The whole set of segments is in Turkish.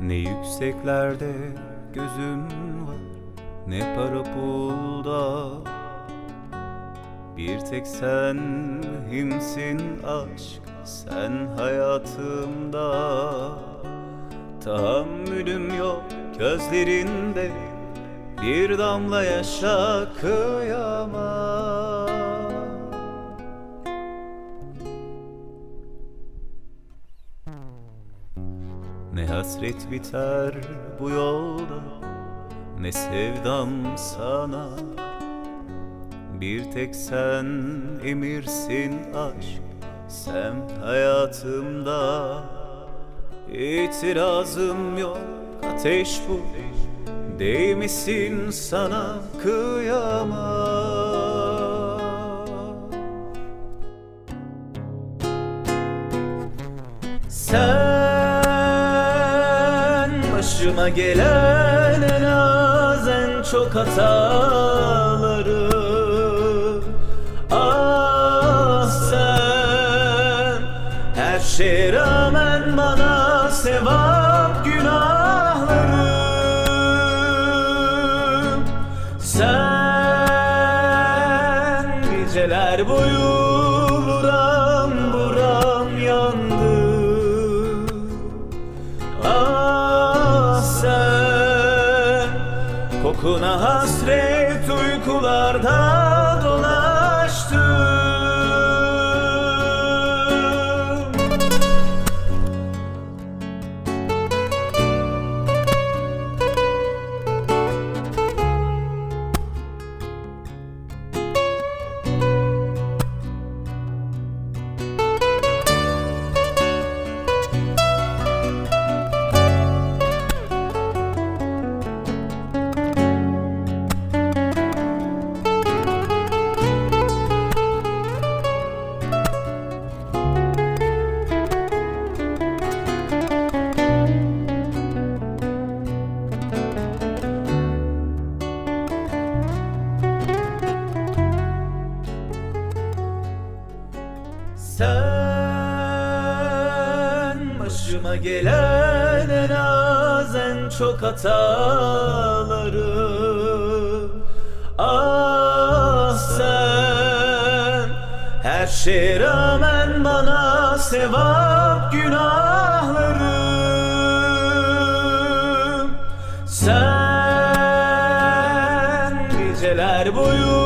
Ne yükseklerde gözüm var Ne para pulda Bir tek sen himsin aşk Sen hayatımda. Tahammülüm yok gözlerinde Bir damla yaşa kıyamam Ne hasret biter bu yolda Ne sevdam sana. Bir tek sen emirsin aşk Sen hayatımda. İtirazım yok ateş bu Değmesin sana kıyamam. Sen başıma gelen en az en çok hataları. Ah sen her şeye rağmen bana sevap günahlarım Sen geceler boyu Kokuna hasret uykularda Sen başıma gelen en az en çok hataları. Ah sen her şeye rağmen bana sevap günahlarım Sen geceler boyu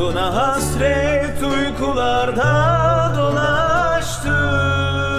kokuna hasret uykularda dolaştım.